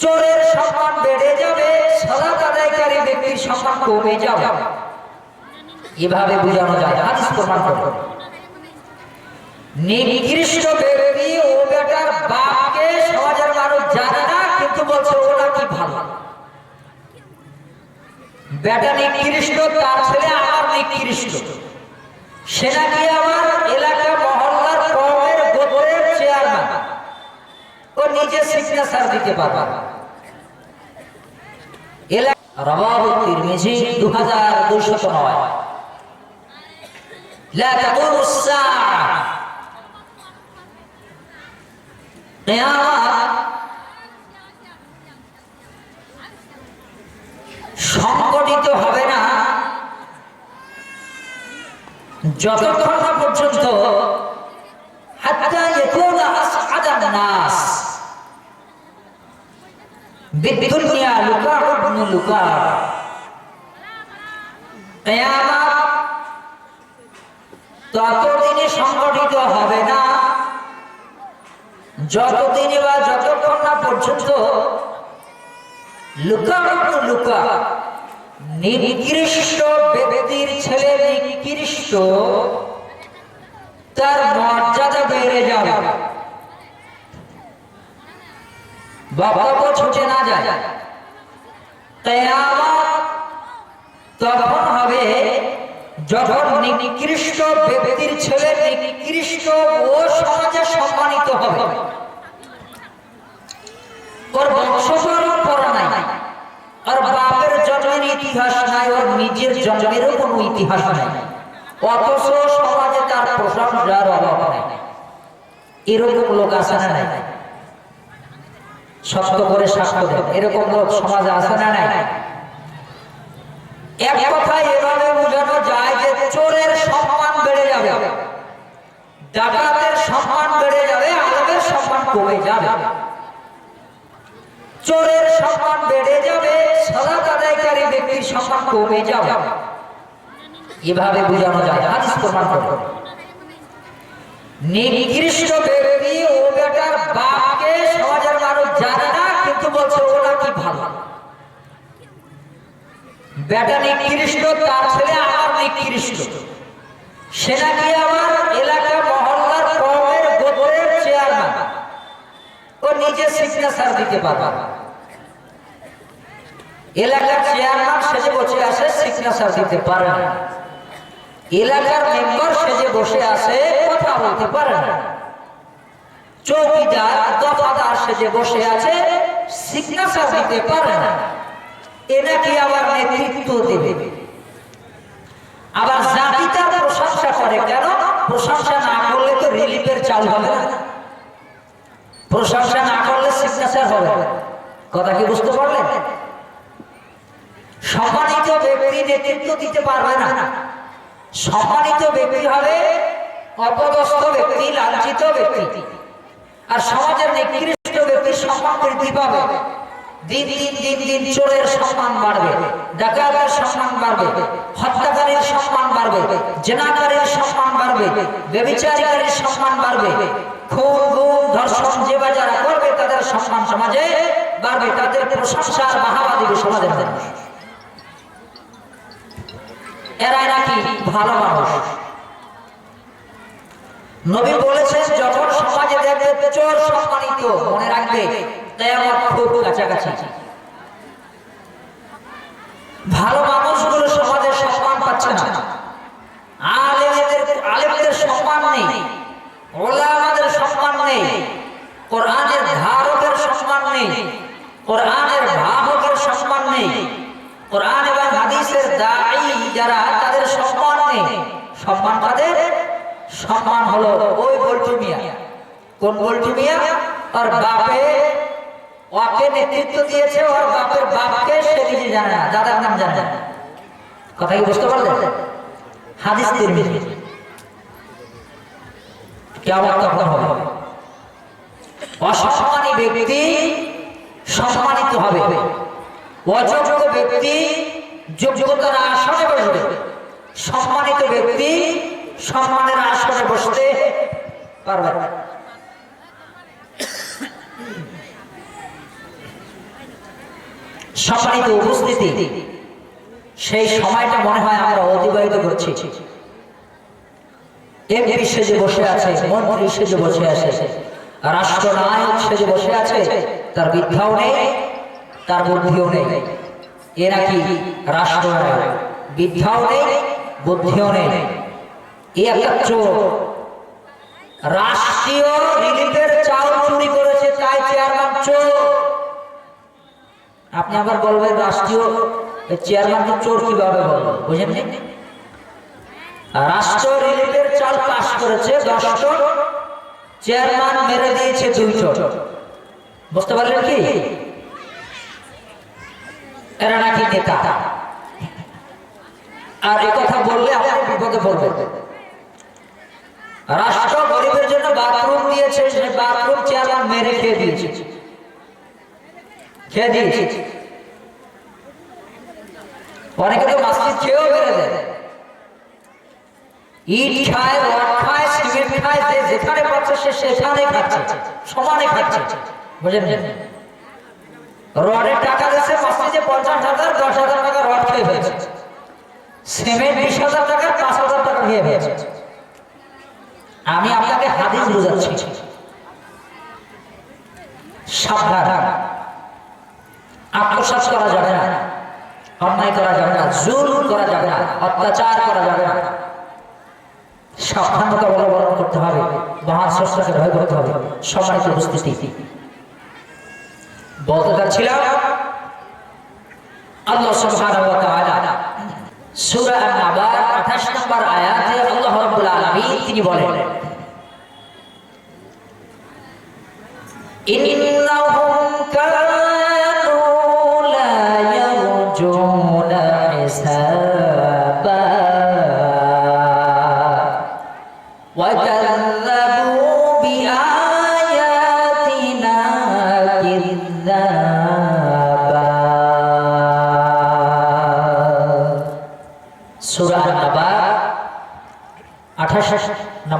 চোরের সম্মান বেড়ে যাবে সালাত আদায়কারী ব্যক্তির সম্মান কমে যাবে। এভাবে বোঝানো যায়, হাদিস প্রমাণ করে। নিকৃষ্ট ব্যক্তি ও বেটার বাপকে সমাজের মানুষ জানে না, কিন্তু বলছে ওরা কি ভালো? বেটা নিকৃষ্ট, তার ছেলে আমার নিকৃষ্ট। সে নাকি আমার এলাকা মহল্লার কমের গোবরের চেয়ারম্যান ও নিজে সিগনেচার দিতে পারবে এলাকা রবাবু তিরমিজি 2209 لا تقوم الساعة কিয়ামত সংগঠিত হবে না যতক্ষণ না পর্যন্ত হাত্তা ইয়াকুনা আসআদান নাস বিদুনিয়া লুকা লুকা। ততদিনে সংগঠিত হবে না। যতদিনে বা যতক্ষণ না পর্যন্ত লুকা ইবনে লুকা নিকৃষ্ট ব্যক্তির ছেলে নিকৃষ্ট, তার মর্যাদা বেড়ে যাবে। বক্তব্য ছুটে না যায়। কিয়ামত তখন হবে যখন নিকৃষ্ট ব্যক্তির ছেলে নিকৃষ্ট ও সমাজে সম্মানিত হবে। ওর বংশ পরম্পরা নাই, আর বাপের জন্মের ইতিহাস নাই, ওর নিজের জন্মেরও কোনো ইতিহাস নাই। অথচ সমাজে তার প্রশংসার অভাব নাই। এরকম লোক আছে না নাই? শক্ত করে সাক্ষ্য দেন। এরকম লোক সমাজে আছে না নাই? এক কথায় এভাবে বোঝানো যায় যে চোরের সম্মান বেড়ে যাবে। ডাকাতের সম্মান বেড়ে যাবে, আলমের সম্মান কমে যাবে। চোরের সম্মান বেড়ে যাবে, সালাত আদায়কারী ব্যক্তির সম্মান কমে যাবে। এভাবে বোঝানো যায়। হাদিস প্রমাণ করে। নিকৃষ্ট ব্যক্তি ও বেটার কিন্তু বলছে কি ভালো? বেটা নিকৃষ্ট, তার ছেলে আমার নিকৃষ্ট। আমার এলাকা মহল্লার কমের ও নিজে সিগনেচার দিতে পারবে এলাকার চেয়ারম্যান সেজে বসে আছে সিগনেচার দিতে পারে না। এলাকার মেম্বার সেজে বসে আছে, কথা বলতে পারে না। চৌকিদার দফাদার সেজে বসে আছে সিগনেচার দিতে পারে না। এনাকে আবার নেতৃত্ব দেবে? আবার জাতি প্রশংসা করে কেন? প্রশংসা না করলে তো রিলিফের চাল হবে না। প্রশংসা না করলে সিগনেচার হবে কথা কি বুঝতে পারলেন? সম্মানিত ব্যক্তি নেতৃত্ব দিতে পারবে না। সম্মানিত ব্যক্তি হবে অপদস্থ ব্যক্তি, লাঞ্ছিত ব্যক্তি। আর সমাজের নিকৃষ্ট ব্যক্তি সম্মান বৃদ্ধি পাবে। দিন দিন দিন দিন চোরের সম্মান বাড়বে, ডাকাতের সম্মান বাড়বে, হত্যাকারীর সম্মান বাড়বে, জেনাকারীর সম্মান বাড়বে, ব্যবিচারীকারীর সম্মান বাড়বে। খুন, গুম, ধর্ষণ যে বা যারা করবে, তাদের সম্মান সমাজে বাড়বে, তাদের প্রশংসার বাহাবা দিবে সমাজের এরাই নাকি ভালো মানুষ। নবী বলেছেন, যখন সমাজে দেখবে প্রচুর সম্মানিত মনে রাখবে, তাই আমার খুব কাছাকাছি। ভালো মানুষগুলো সমাজে সম্মান পাচ্ছে না আলেমদের আলেমদের সম্মান নেই ওলামাদের সম্মান নেই কোরআনের ধারকের সম্মান নেই কোরআনের ভাবকের সম্মান নেই কোরআন এবং হাদিসের দায়ী যারা তাদের সম্মান নেই। সম্মান সম্মান হলো ওই মিয়া। কোন মিয়া? বাপে ওকে নেতৃত্ব দিয়েছে, ওর বাপের সে জানে না দাদার নাম জানে না। কথা কি বুঝতে হাদিস তিরমিজি কেমন তখন হবে। অসম্মানী ব্যক্তি সম্মানিত হবে। অযোগ্য ব্যক্তি যোগ্যতার আসনে বসবে। সম্মানিত ব্যক্তি, সম্মানের আসনে বসতে পারবে। সম্মানিত উপস্থিতি, সেই সময়টা মনে হয় আমরা অতিবাহিত করছি। এমপি সেজে বসে আছে, মন্ত্রী সেজে বসে আছে, রাষ্ট্রনায়ক সেজে বসে আছে, তার বিদ্যাও নেই, তার বুদ্ধিও নেই। এ নাকি রাষ্ট্রনায়ক? বিদ্যাও নেই বুদ্ধিও নেই। এ একটা চোর রাষ্ট্রীয় রিলিফের চাল চুরি করেছে তাই চেয়ারম্যান চোর। আপনি আবার বলবেন রাষ্ট্রীয় চেয়ারম্যানকে চোর কীভাবে বলবেন বুঝেন রাষ্ট্র রিলিফের চাল পাশ করেছে দশ চেয়ারম্যান মেরে দিয়েছে দুই জন বুঝতে পারলেন কি? এরা নাকি নেতা। আর এ কথা বললে আপনি বিপদে পড়বেন রাষ্ট্র গরিবের জন্য বাথরুম দিয়েছে, সেই বাথরুম চেয়ারম্যান মেরে খেয়ে দিয়েছে। খেয়ে দিয়েছে। অনেকে তো মাসজিদ খেয়েও বেড়ে দেয়। ইট খায়, রড খায়, সিমেন্ট খায়, যে যেখানে পাচ্ছে সে সেখানে খাচ্ছে, সমানে খাচ্ছে। বুঝলেন? রডের টাকা দিচ্ছে মসজিদে পঞ্চাশ হাজার, দশ হাজার টাকা রড খেয়ে ফেলছে। আমি আপনাকে হাদিস বোঝাচ্ছি। আত্মসাৎ করা যাবে না। অন্যায় করা যাবে না। জুল করা যাবে না। অত্যাচার করা যাবে না। সাবধানতা অবলম্বন করতে হবে। মহাস্রষ্টাকে ভয় করতে হবে। সম্মানিত উপস্থিতি। বলতে চাচ্ছিলাম, আল্লাহ সুবহানাহু সূরা আন-নাবার 28 নম্বর আয়াতে আল্লাহ রাব্বুল আলামিন তিনি বলেন, ইন্নাহুম কানু লা ইয়ারজুনা হিসাবা ওয়া কাযাবু বিআ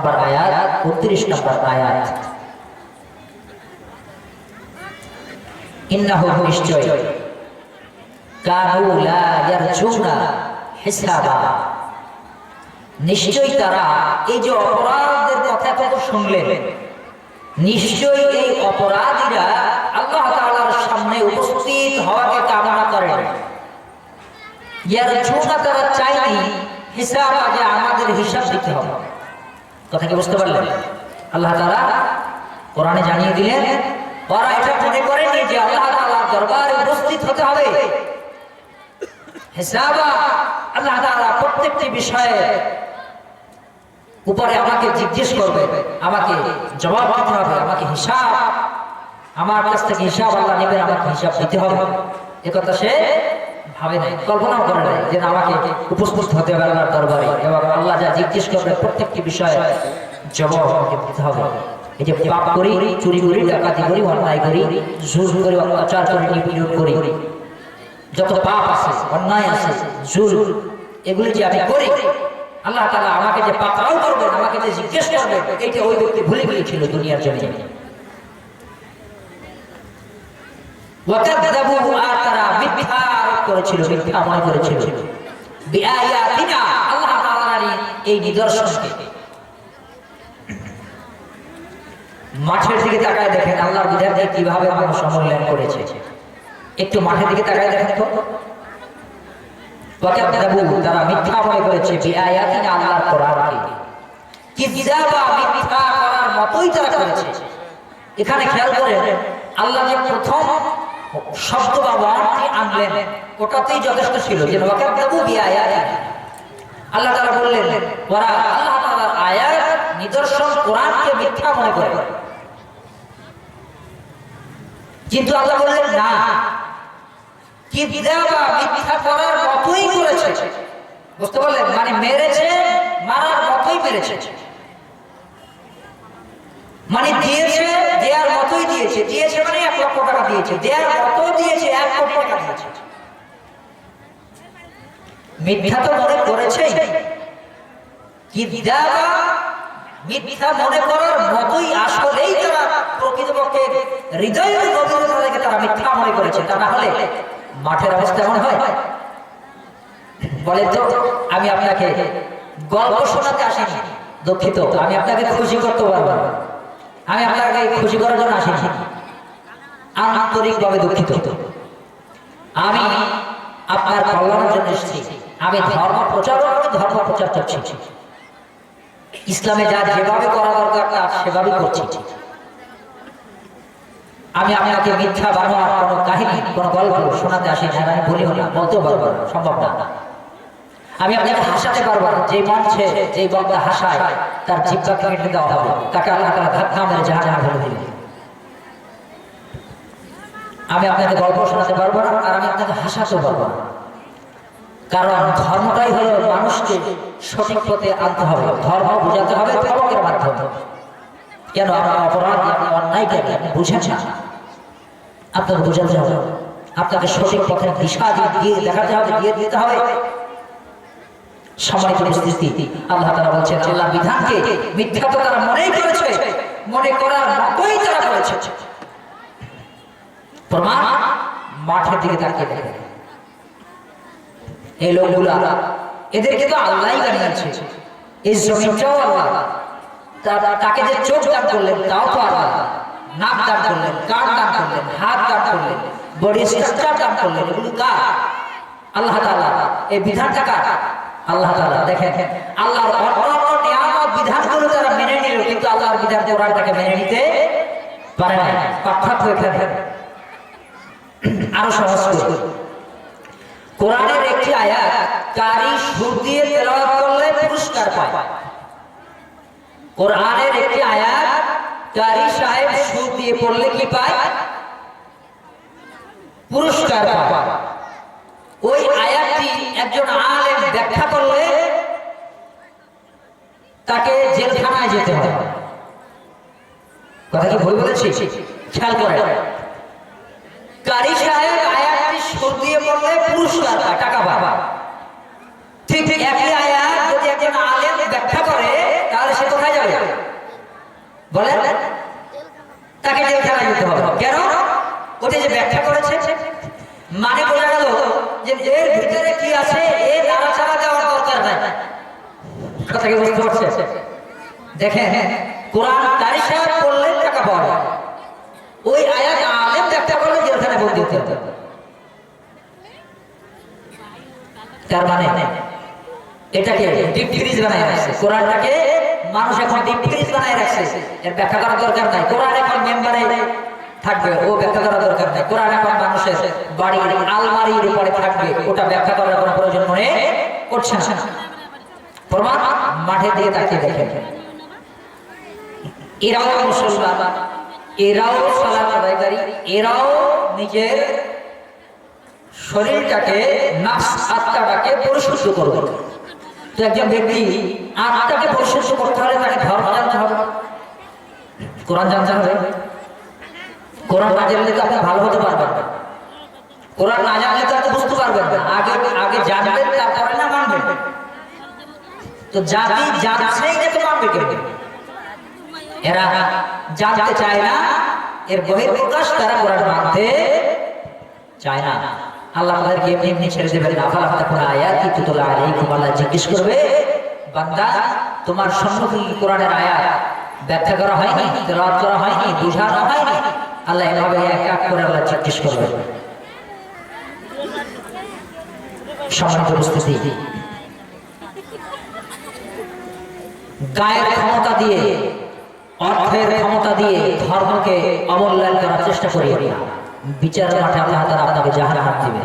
নম্বর আয়াত 29 নম্বর আয়াত। ইয়ারজুনা এই অপরাধের আল্লাহ সামনে উপস্থিত হওয়াকে কামনা করেন। ইয়ার ছোটা তারা চাইনি হিসাব আগে আমাদের হিসাব দিতে হবে। কথা কি বুঝতে পারলেন? আল্লাহ তাআলা কোরআনে জানিয়ে দিলেন, ওরা এটা মনে করেনি যে আল্লাহ তাআলার দরবারে উপস্থিত হতে হবে। আল্লাহ তাআলা প্রত্যেকটি বিষয়ে উপরে আমাকে জিজ্ঞেস করবে, আমাকে জবাব দিতে হবে, আমাকে হিসাব, আমার কাছ থেকে হিসাব আল্লাহ নেবেন, আমাকে হিসাব দিতে হবে। একথা সে ভাবে নাই, কল্পনাও করে নাই যে আমাকে উপস্থিত হতে হবে আল্লাহর দরবারে। এবং আল্লাহ যা জিজ্ঞেস করবে প্রত্যেকটি বিষয়ে জবাব আমাকে দিতে হবে। এই যে পাপ করি, চুরি করি, ডাকাতি করি, অন্যায় করি জোর করি, অত্যাচার করি, নিপীড়ন করি, যত পাপ আছে, অন্যায় আছে জুল এগুলি যে আমি করি, আল্লাহ তাআলা আমাকে যে পাকড়াও করবেন, আমাকে যে জিজ্ঞেস করবেন এইটা ওই ব্যক্তি ভুলে গিয়েছিল দুনিয়ার জন্য। আর তারা মিথ্যা করেছিল মিথ্যা মনে করেছিল। এই নিদর্শনকে। মাঠের দিকে তাকায় দেখেন, আল্লাহর বিধানকে কীভাবে মানুষ অমূল্যায়ন করেছে। একটু মাঠের দিকে তাকায় দেখেন তো। তারা মিথ্যা মনে করেছে। এখানে খেয়াল করেন, আল্লাহ যে প্রথম শব্দ বা ওয়ার্ডটি আনলেন? ওটাতেই যথেষ্ট ছিল যে আল্লাহ তাআলা বললেন, ওরা আয়াত, নিদর্শন, কোরআনকে মিথ্যা মনে করে। কিন্তু আল্লাহ বললেন, না। কি বিদাবা মিথ্যা করার মতোই করেছে। বুঝতে পারলেন? মানে মেরেছে, মারার মতোই মেরেছে। মানে দিয়েছে, দেয়ার দিয়েছে দিয়েছে মানে এক লক্ষ টাকা দিয়েছে। দেয়ার মতো দিয়েছে, এক টাকা দিয়েছে। মিথ্যা তো মনে করেছে মিথ্যা মনে করার মতোই আসলেই তারা প্রকৃতপক্ষে হৃদয়ের তারা মিথ্যা মনে করেছে। তা না হলে মাঠের অবস্থা এমন হয়। বলে তো, আমি আপনাকে গল্প শোনাতে আসিনি, দুঃখিত। আমি আপনাকে খুশি করতে পারব না। আমি আপনাকে খুশি করার জন্য আসিনি। আন্তরিকভাবে দুঃখিত। আমি আপনার কল্যাণের জন্য এসেছি। আমি ধর্ম প্রচার ধর্ম প্রচার করছি ইসলামে যা যেভাবে করা দরকার তা সেভাবেই করছি। আমি আপনাকে মিথ্যা বানোয়ার কোনো কাহিনী কোনো গল্প শোনাতে আসি না আমি বলি না বলতেও পারব সম্ভব না। আমি আপনাকে হাসাতে পারব যে মঞ্চে, যে বক্তা হাসায়, তার জিব্বা কেটে দেওয়া হবে। তাকে আল্লাহ তালা ধাক্কা মেরে জাহাজ ফেলে দিবে আমি আপনাকে গল্প শোনাতে পারব না, আর আমি আপনাকে হাসাতে পারব না। কারণ ধর্মটাই হলো মানুষকে সঠিক পথে আনতে হবে। ধর্ম বোঝাতে হবে ধর্মের মাধ্যমে। কেন? আমার অপরাধ আপনি অন্যায় কেন? আপনি বুঝেন না। আপনাকে বোঝাতে হবে। আপনাকে সঠিক পথের দিশা দিয়ে দেখাতে হবে, দিয়ে দিতে হবে। সম্মানিত উপস্থিতি। আল্লাহ তারা বলছেন, আল্লাহ বিধানকে মিথ্যা তো তারা মনেই করেছে, মনে করার মতোই তারা করেছে। প্রমাণ মাঠের দিকে তাকিয়ে দেখে এই লোকগুলা, এদেরকে তো আল্লাহই বানিয়েছে। এই জমিটাও আল্লাহ। তা- তাকে যে চোখ দান করলেন, তাও তো আল্লাহ। নাক দান করলেন, কান দান করলেন, হাত দান করলেন, বডি স্ট্রাকচার দান করলেন, এগুলো কার? আল্লাহ তাআলা, এই বিধানটা কার? আল্লাহ তাআলা দেখেন, আল্লাহর অন্যান্য নিয়ামত তারা মেনে নিল, কিন্তু আল্লাহর বিধান কোরআনটাকে মেনে নিতে পারে না আরও সহজ করে। কোরআনের একটি আয়াত, কারি সুর দিয়ে তেলাওয়াত করলে পুরস্কার পায়। কোরআনের একটি আয়াত, কারি সাহেব সুর দিয়ে পড়লে কি পায়? পুরস্কার পায়। ওই আয়াতটি একজন আলেম ব্যাখ্যা করলে তাকে জেলখানায় যেতে হয় কথা কি ভুল বলেছি? খেয়াল করে। কারি সাহেব আয়াতটি সুর দিয়ে পড়লে পুরস্কার টাকা পায়। ঠিক একই আয়াত যদি একজন আলেম ব্যাখ্যা করে, তাহলে সে কোথায় যাবে? বলেন। তাকে জেলখানায় যেতে হবে। কেন? ওটা যে ব্যাখ্যা করেছে মানে বোঝা গেল যে এর ভিতরে কি আছে, এ নাড়াচাড়া দেওয়ার দরকার নাই। কথা কি বুঝতে পারছে দেখেন, কোরআন কারি সাহেব পড়লে টাকা পাওয়া যায় ওই আয়াত আলেম করলে জেলখানায় বন্দি হতে হবে। তার মানে এটাকে ডিপ ফ্রিজ বানায় রাখছে। কোরআনটাকে মানুষ এখন ডিপ ফ্রিজ বানায় রাখছে। এর ব্যাখ্যা করার দরকার নাই। কোরআন এখন মেম্বারে থাকবে, ও ব্যাখ্যা করার দরকার নাই। কোরআন এখন মানুষের বাড়ির আলমারির উপরে থাকবে, ওটা ব্যাখ্যা করার কোনো প্রয়োজন মনে করছে না। প্রমাণ মাঠে দিয়ে তাকিয়ে দেখেন। এরাও মুসলমান। এরাও সালাত আদায়কারী, এরাও নিজের শরীরটাকে নাফস আত্মাটাকে পরিশুদ্ধ করবে। তো একজন ব্যক্তি আত্মাকে পরিশুদ্ধ করতে হলে তাকে ধর্ম জানতে হবে। কোরআন জানতে হবে। কোরআন না জানলে তো আপনি ভালো হতে পারবেন না। কোরআন না জানলে তো আপনি বুঝতে পারবেন না। আগে আগে জানবেন, তারপরে না মানবেন। তো জাতি জানছেই তো মানবে কেউ এরা জানতে চায় না, এর বহির্প্রকাশ তারা কোরআন মানতে চায় না। আল্লাহ তাদেরকে এমনি এমনি ছেড়ে দেবেন আফালা তাকুন আয়াতি তুতলা আলাইকুম, আল্লাহ জিজ্ঞেস করবে, বান্দা, তোমার সম্মুখে কি কোরআনের আয়াত ব্যাখ্যা করা হয়নি, তেলাওয়াত করা হয়নি, বোঝানো হয়নি? আল্লাহ এভাবে এক এক করে আল্লাহ জিজ্ঞেস করবে। সম্মানিত উপস্থিতি, গায়ের ক্ষমতা দিয়ে অর্থের ক্ষমতা দিয়ে ধর্মকে অবল্যায় করার চেষ্টা করি বিচার মাঠে আল্লাহ আপনাকে জাহান্নাম দিবে